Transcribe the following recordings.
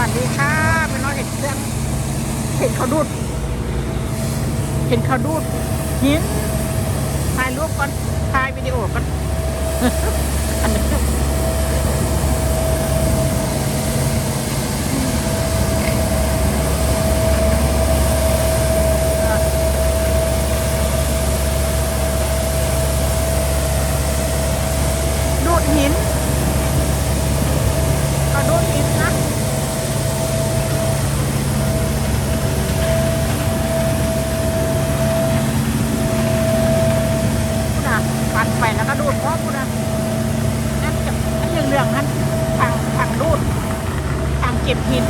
วัสดีค่ะเป็นน้องเห็นเครื่องเห็นเขาดูด เห็นเขาดูดหินถ่ายรูปก่อนถ่ายวิดีโอก่อนอันนี้ดูดหินก็ดูดหินนะ พูดนะปัดไปแล้วก็ดูดพร้อมพูดนะนั่นจะอันเหลืองๆนั้นทางทางดูดทางเก็บหิน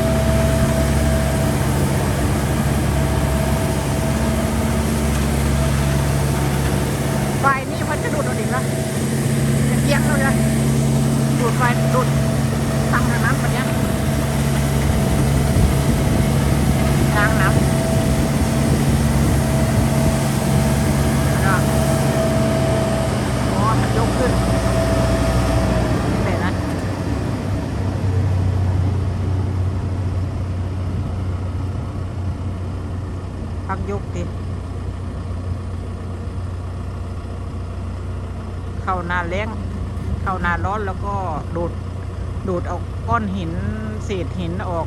ไฟนี่มันจะดูดเอาดิละจะเอียงเลยนะดูดไฟดูดทางน้ำแบบเนี้ยทางน้ำแล้วก็ อ๋อมันยกขึ้นเห็นนะ พักยกดิเข้าหน้าแรงเข้าหน้าร้อนแล้วก็ดูดดูดเอาก้อนหิน เศษหินออก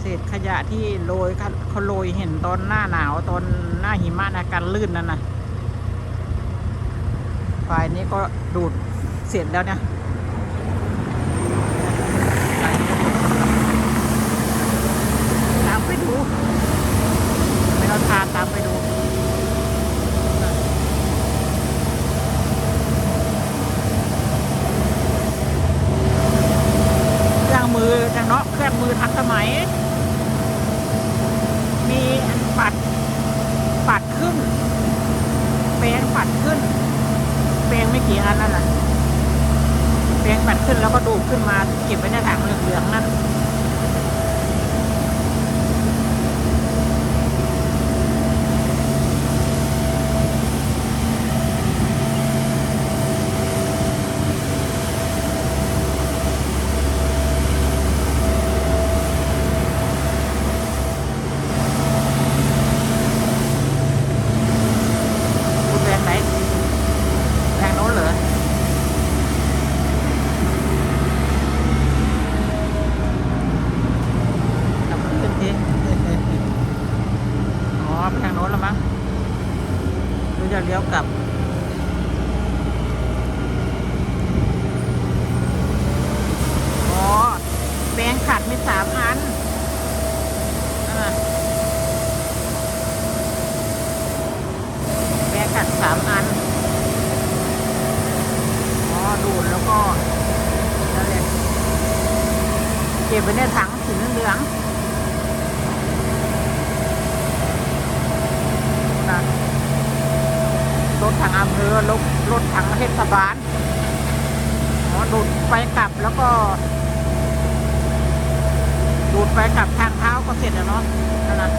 เศษขยะที่โรยเขาโรยเห็นตอนหน้าหนาวตอนหน้าหิมะนะการลื่นนั่นนะไฟนี้ก็ดูดเสร็จแล้วเนี่ยตามไปดู ไม่ต้องทานตามไปดู เครื่องมือจังเนาะเครื่องมือทันสมัย มีอันปัด ปัดขึ้น แปลงปัดขึ้น แปลงไม่กี่อันนั่นแหละแปลงปัดขึ้นแล้วก็ดูดขึ้นมาเก็บไว้ในถังเหลืองๆนั่น คุณแรงไหนแรงโน้นเหรอ กลับมาขึ้นทีอ๋อไปทางโน้นแล้วมั้งหรือจะเลี้ยวกลับอ๋อแบงขัดไมีสามอันแบงขัดสามอันอ๋อดูดแล้วก็เก็บไว้ในถังสีเหลืองๆนะ ถทางอำเภอรถรถทางเทศบาลดูดไปกลับแล้วก็ ดูดไปกลับทางเท้าก็เสร็จแล้วเนาะนั่นนะ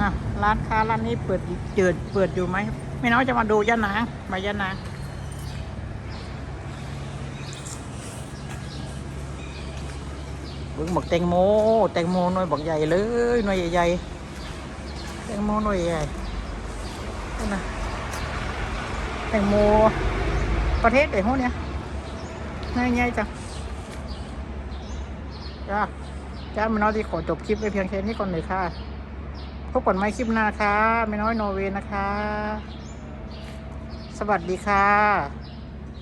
อะร้านค้าร้านนี้เปิดเจิดเปิดอยู่ไหมไม่น้อยจะมาดูย่านางมาย่านางบิ่งบอกแตงโมแตงโมหน่วยบอกใหญ่เลยหน่วยใหญ่ๆแตงโมหน่วยใหญ่นี่นะแตงโมประเทศไหนพวกเนี้ยง่ายๆจังจ้า จ้าแม่น้อยที่ขอจบคลิปไปเพียงแค่นี้ก่อนเลยค่ะ พบกันใหม่คลิปหน้าค่ะแม่น้อยโนเวย์นะคะ สวัสดีค่ะ